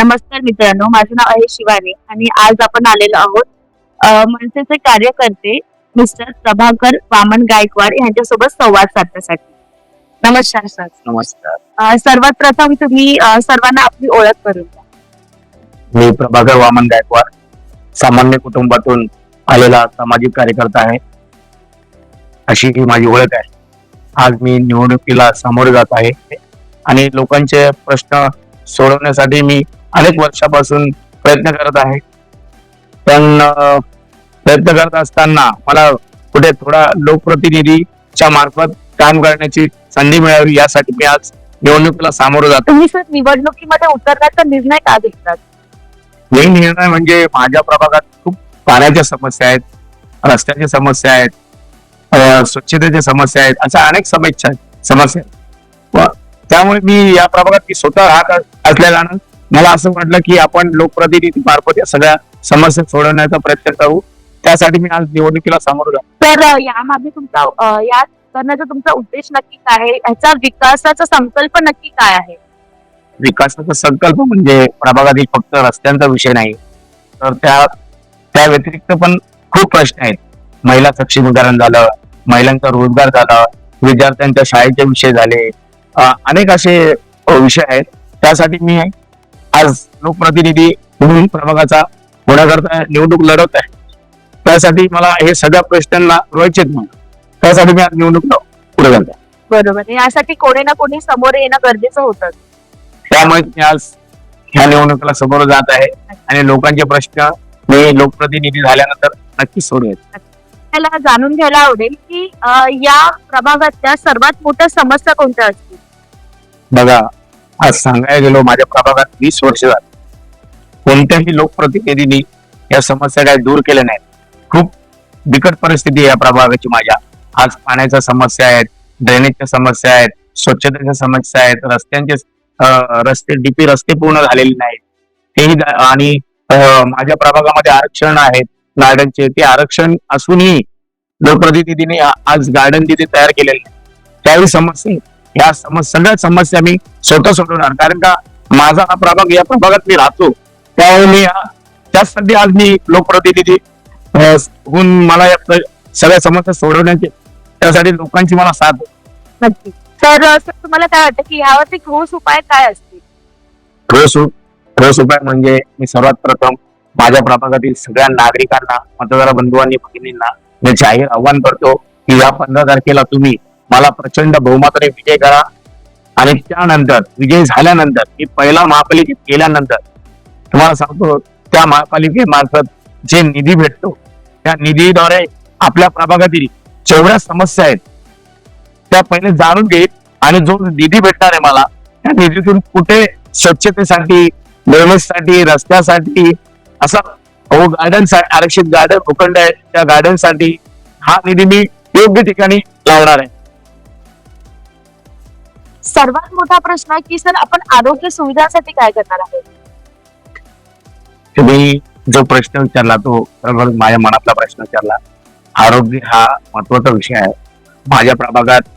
नमस्कार मित्रांनो माझं नाव आहे शिवानी आणि आज आपण आलेलो आहोत मनसेचे कार्यकर्ते मिस्टर प्रभाकर वामन गायकवाड यांच्यासोबत संवाद साधण्यासाठी. नमस्कार सर. नमस्कार. सर्वात प्रथम तुम्ही सर्वांना आपली ओळख करून द्या. मी प्रभाकर वामन गायकवाड सामान्य कुटुंबातून आलेला सामाजिक कार्यकर्ता आहे. अशी ही माझी ओळख आहे. आज मी निवडणुकीला सामोरे जात आहे आणि लोकांचे प्रश्न सोडवण्यासाठी मी अनेक वर्षापासून प्रयत्न करत आहे. पण प्रयत्न करत असताना मला कुठे थोडा लोकप्रतिनिधीच्या मार्फत काम करण्याची संधी मिळावी यासाठी मी आज निवडणुकीला सामोरं जातो. तुम्ही सर निवडणुकीमध्ये उतरण्याचा निर्णय का घेतलात? मेन निर्णय म्हणजे माझ्या प्रभागात खूप पाण्याच्या समस्या आहेत रस्त्याच्या समस्या आहेत स्वच्छतेच्या समस्या आहेत अशा अनेक समस्या आहेत. समस्या त्यामुळे मी या प्रभागात स्वतः राहत असलेल्यानं मला असं वाटलं की आपण लोकप्रतिनिधी मार्फत या सगळ्या समस्या सोडवण्याचा प्रयत्न करू. त्यासाठी मी आज निवडणुकीला सामोरं तर यामागे तुमचा या करण्याचा तुमचा उद्देश नक्की काय आहे? याचा विकासाचा संकल्प नक्की काय आहे? विकासाचा संकल्प म्हणजे प्रभागातील फक्त रस्त्यांचा विषय नाही तर त्या त्या व्यतिरिक्त पण खूप प्रश्न आहेत. महिला सक्षमीकरण झालं महिलांचा रोजगार झाला विद्यार्थ्यांच्या शाळेचे विषय झाले अनेक असे विषय आहेत. त्यासाठी मी आज लोकप्रतिनिधी म्हणून प्रभागाचा होण्याकरता निवडणूक लढवत आहे. त्यासाठी मला हे सगळ्या प्रश्नांना रोवायचे त्यासाठी मी आज निवडणूक पुढे जात बरोबर. यासाठी कोणी ना कोणी समोर येणं गरजेचं होतं. त्यामुळे मी आज ह्या निवडणुकीला समोर जात आहे आणि लोकांचे प्रश्न मी लोकप्रतिनिधी झाल्यानंतर नक्कीच सोडवेन. मला जाणून घ्यायला आवडेल की या प्रभागातल्या सर्वात मोठ्या समस्या कोणत्या असतील? बघा आज सांगायला गेलो माझ्या प्रभागात वीस वर्ष झाली. कोणत्याही लोकप्रतिनिधींनी या समस्या काही दूर केल्या नाहीत. खूप बिकट परिस्थिती आहे या प्रभागाची माझ्या. आज पाण्याच्या समस्या आहेत ड्रेनेजच्या समस्या आहेत स्वच्छतेच्या समस्या आहेत रस्त्यांचे रस्ते डीपी रस्ते पूर्ण झालेले नाहीत. तेही आणि माझ्या प्रभागामध्ये आरक्षण आहेत गार्डनचे. ते आरक्षण असूनही लोकप्रतिनिधीने आज गार्डन तिथे तयार केलेले नाही. त्यावेळी समस्या आहेत. या समस्या सगळ्या समस्या मी स्वतः सोडवणार. कारण का माझा हा प्रभाग या प्रभागात मी राहतो. त्यामुळे मी त्यासाठी आज मी लोकप्रतिनिधी होऊन मला या सगळ्या समस्या सोडवण्याची त्यासाठी लोकांची मला साथ. नक्की तर अ, सर तुम्हाला काय वाटतं की यावरती ठोस उपाय काय असतील? ठोस ठोस उपाय म्हणजे मी सर्वात प्रथम माझ्या प्रभागातील सगळ्या नागरिकांना मतदार बंधूंनी भगिनींना मी जाहीर आव्हान करतो की या पंधरा तारखेला तुम्ही मला प्रचंड बहुमताने विजय करा. आणि त्यानंतर विजय झाल्यानंतर मी पहिला महापालिकेत गेल्यानंतर तुम्हाला सांगतो त्या महापालिकेमार्फत जे निधी भेटतो त्या निधीद्वारे आपल्या प्रभागातील जेवढ्या समस्या आहेत त्या पहिले जाणून घेईल. आणि जो निधी भेटणार आहे मला त्या निधीतून कुठे स्वच्छतेसाठी साठी रस्त्यासाठी असा हो गार्डन आरक्षित गार्डन भूखंड आहे त्या गार्डनसाठी हा निधी मी योग्य ठिकाणी लावणार आहे. सर्वात मोठा प्रश्न की सर आपण आरोग्य सुविधांसाठी काय करणार आहोत? तुम्ही जो प्रश्न विचारला तो माझ्या मनातला प्रश्न विचारला. आरोग्य हा महत्त्वाचा विषय आहे. माझ्या प्रभागात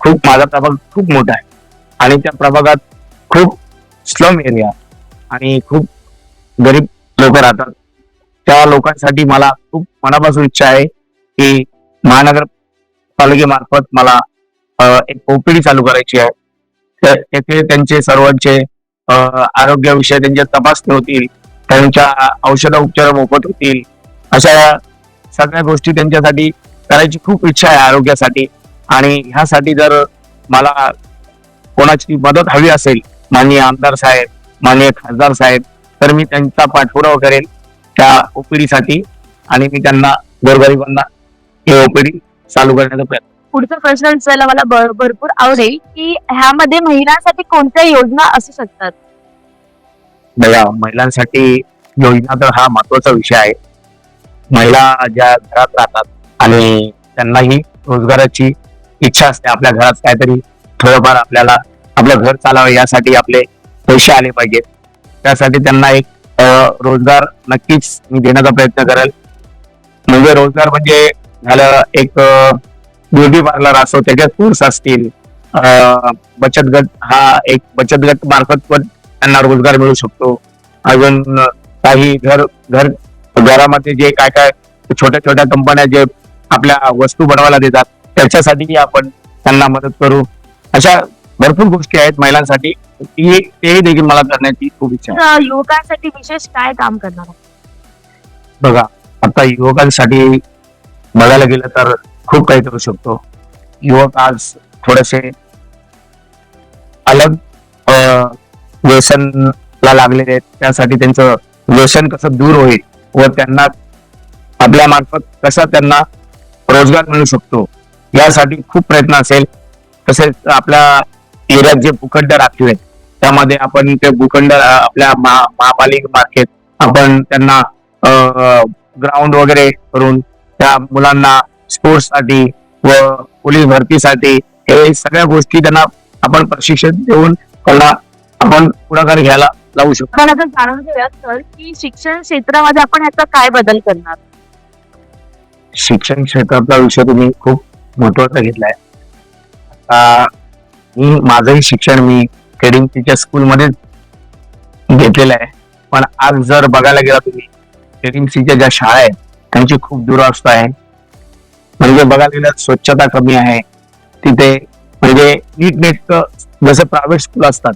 खूप माझा प्रभाग खूप मोठा आहे. आणि त्या प्रभागात खूप स्लम एरिया आणि खूप गरीब लोक राहतात. त्या लोकांसाठी मला खूप मनापासून इच्छा आहे की महानगरपालिकेमार्फत मला एक ओपीडी चालू करायची आहे. तर तेथे त्यांचे सर्वांचे आरोग्याविषयी त्यांच्या तपासणी होतील त्यांच्या औषध उपचार मोफत होतील अशा सगळ्या गोष्टी त्यांच्यासाठी करायची खूप इच्छा आहे आरोग्यासाठी. आणि ह्यासाठी जर मला कोणाची मदत हवी असेल माननीय आमदार साहेब माननीय खासदार साहेब तर मी त्यांचा पाठपुरावा करेल त्या ओपीडीसाठी आणि मी त्यांना गोरगरिबांना हे ओपीडी चालू करण्याचा प्रयत्न पुढचा प्रश्न विचारायला मला भ- भरपूर आवडेल की ह्यामध्ये महिलांसाठी कोणत्या योजना असू शकतात? बघा महिलांसाठी योजना तर हा महत्त्वाचा विषय आहे. महिला ज्या घरात राहतात आणि त्यांनाही रोजगाराची इच्छा असते आपल्या घरात काहीतरी थोडंफार आपल्याला आपलं घर चालावं यासाठी आपले पैसे आले पाहिजेत. त्यासाठी त्यांना एक रोजगार नक्कीच मी देण्याचा प्रयत्न करेल. म्हणजे रोजगार म्हणजे झालं एक ब्युटी पार्लर असो त्याच्यात कोर्स असतील. अं, बचत गट हा एक बचत गट मार्फत पण त्यांना रोजगार मिळू शकतो. अजून काही घर घर घरामध्ये जे काय काय छोट्या छोट्या कंपन्या जे आपल्या वस्तू बनवायला देतात त्याच्यासाठीही आपण त्यांना मदत करू. अशा भरपूर गोष्टी आहेत महिलांसाठी. ती तेही देखील मला करण्याची खूप इच्छा आहे. युवकांसाठी विशेष काय काम करणार? बघा आता युवकांसाठी बघायला गेलं तर खूप काही करू शकतो. युवक आज थोडेसे अलग व्यसनला लागलेले आहेत. त्यासाठी त्यांचं व्यसन कसं दूर होईल व त्यांना आपल्या मार्फत कसा त्यांना रोजगार मिळू शकतो यासाठी खूप प्रयत्न असेल. तसेच आपल्या एरियात जे भूखंड राखले आहेत त्यामध्ये आपण ते भूखंड आपल्या महा- महापालिकेमार्फत आपण त्यांना ग्राउंड वगैरे करून त्या मुलांना स्पोर्ट्ससाठी व पोलीस भरतीसाठी हे सगळ्या गोष्टी त्यांना आपण प्रशिक्षण देऊन त्यांना आपण पुढाकार घ्यायला लावू शकतो. आपण आता जाणून घेऊया सर की शिक्षण क्षेत्रामध्ये आपण ह्याचा काय बदल करणार? शिक्षण क्षेत्रातला विषय तुम्ही खूप महत्त्वाचा घेतलाय. आता मी माझंही शिक्षण मी केडिंगच्या स्कूलमध्येच घेतलेलं आहे. पण आज जर बघायला गेला तुम्ही केडिंगसीच्या ज्या शाळा आहेत त्यांची खूप दुरावस्था आहे. म्हणजे बघायला गेलं स्वच्छता कमी आहे. तिथे म्हणजे नीटनेटकं जसं प्रायव्हेट स्कूल असतात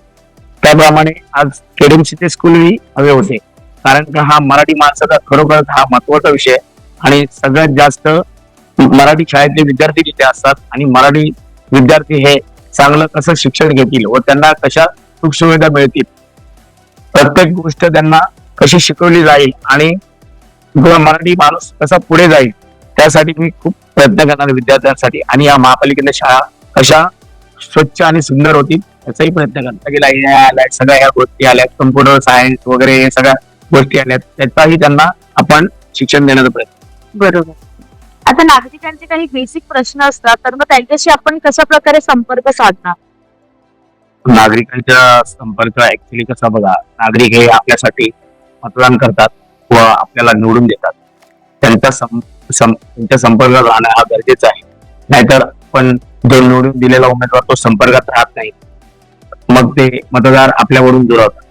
त्याप्रमाणे आज केडिंगसीचे स्कूलही हवे होते. कारण का हा मराठी माणसाचा खरोखरच हा महत्त्वाचा विषय आणि सगळ्यात जास्त मराठी शाळेतले विद्यार्थी जिथे असतात आणि मराठी विद्यार्थी हे चांगलं कसं शिक्षण घेतील व त्यांना कशा सुखसुविधा मिळतील प्रत्येक गोष्ट त्यांना कशी शिकवली जाईल आणि मराठी माणूस कसा पुढे जाईल त्यासाठी मी खूप प्रयत्न करणार विद्यार्थ्यांसाठी आणि या महापालिकेच्या शाळा कशा स्वच्छ आणि सुंदर होतील याचाही प्रयत्न करता गेला AI आलाय सगळ्या ह्या गोष्टी आल्यात कम्प्युटर सायन्स वगैरे हे सगळ्या गोष्टी आल्यात त्याचाही त्यांना आपण शिक्षण देण्याचा प्रयत्न बरोबर. आता नागरिकांचे काही बेसिक प्रश्न असतात तर मग त्यांच्याशी आपण कशा प्रकारे संपर्क साधणार? नागरिकांच्या संपर्क ऍक्च्युली कसा बघा नागरिक हे आपल्यासाठी मतदान करतात व आपल्याला निवडून देतात. त्यांचा त्यांच्या संपर्कात राहणं हा गरजेचा आहे. नाहीतर पण जो निवडून दिलेला उमेदवार तो संपर्कात राहत नाही. मग ते मतदार आपल्याकडून दुरावतात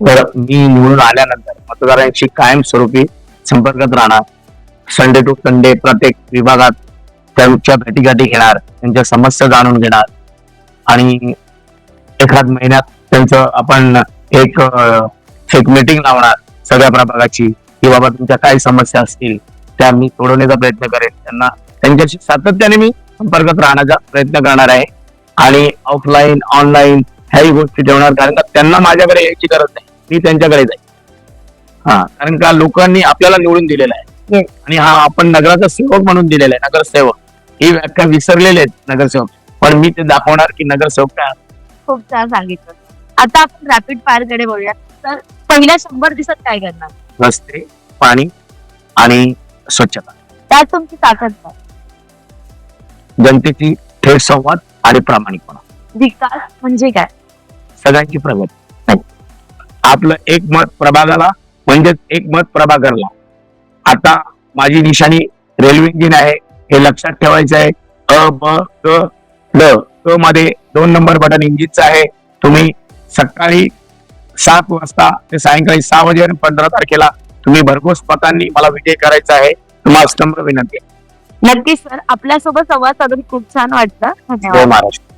तर मी निवडून आल्यानंतर मतदारांशी कायमस्वरूपी संपर्कात राहणार. संडे टू संडे प्रत्येक विभागात त्यांच्या भेटीगाठी घेणार त्यांच्या समस्या जाणून घेणार आणि एखाद महिन्यात त्यांचं आपण एक एक मीटिंग लावणार सगळ्या प्रभागाची की बाबा तुमच्या काय समस्या असतील त्या मी सोडवण्याचा प्रयत्न करेन. त्यांना त्यांच्याशी सातत्याने मी संपर्कात राहण्याचा प्रयत्न करणार आहे. आणि ऑफलाईन ऑनलाईन ह्याही गोष्टी ठेवणार कारण का त्यांना माझ्याकडे यायची गरज नाही. मी त्यांच्याकडे जाईल हा कारण का लोकांनी आपल्याला निवडून दिलेला आहे. Yes. आणि हा आपण नगराचा सेवक म्हणून दिलेला आहे नगरसेवक. ही व्याख्या विसरलेले आहेत नगरसेवक. पण मी ते दाखवणार की नगरसेवक काय खूप छान सांगितलं. आता आपण रॅपिड फायरकडे बोलूया तर पहिल्या शंभर दिवसात काय करणार रस्ते पाणी आणि स्वच्छता. त्यात तुमची ताकद काय? जनतेची थेट संवाद आणि प्रामाणिकपणा. विकास म्हणजे काय? सगळ्यांची प्रगती. आपलं एक मत प्रभागाला म्हणजेच एक मत प्रभागरला आता माझी निशाणी रेल्वे इंजिन आहे हे लक्षात ठेवायचं आहे. अ ब क ड क मध्ये दोन नंबर बटन इंजिनचं आहे. तुम्ही सकाळी सात वाजता ते सायंकाळी सहा वाजेपर्यंत पंधरा तारखेला तुम्ही भरघोस मतांनी मला विजय करायचा आहे. तुम्हाला विनंती. नक्कीच सर. आपल्यासोबत संवाद साधून खूप छान वाटलं. जय धन्यवाद महाराष्ट्र.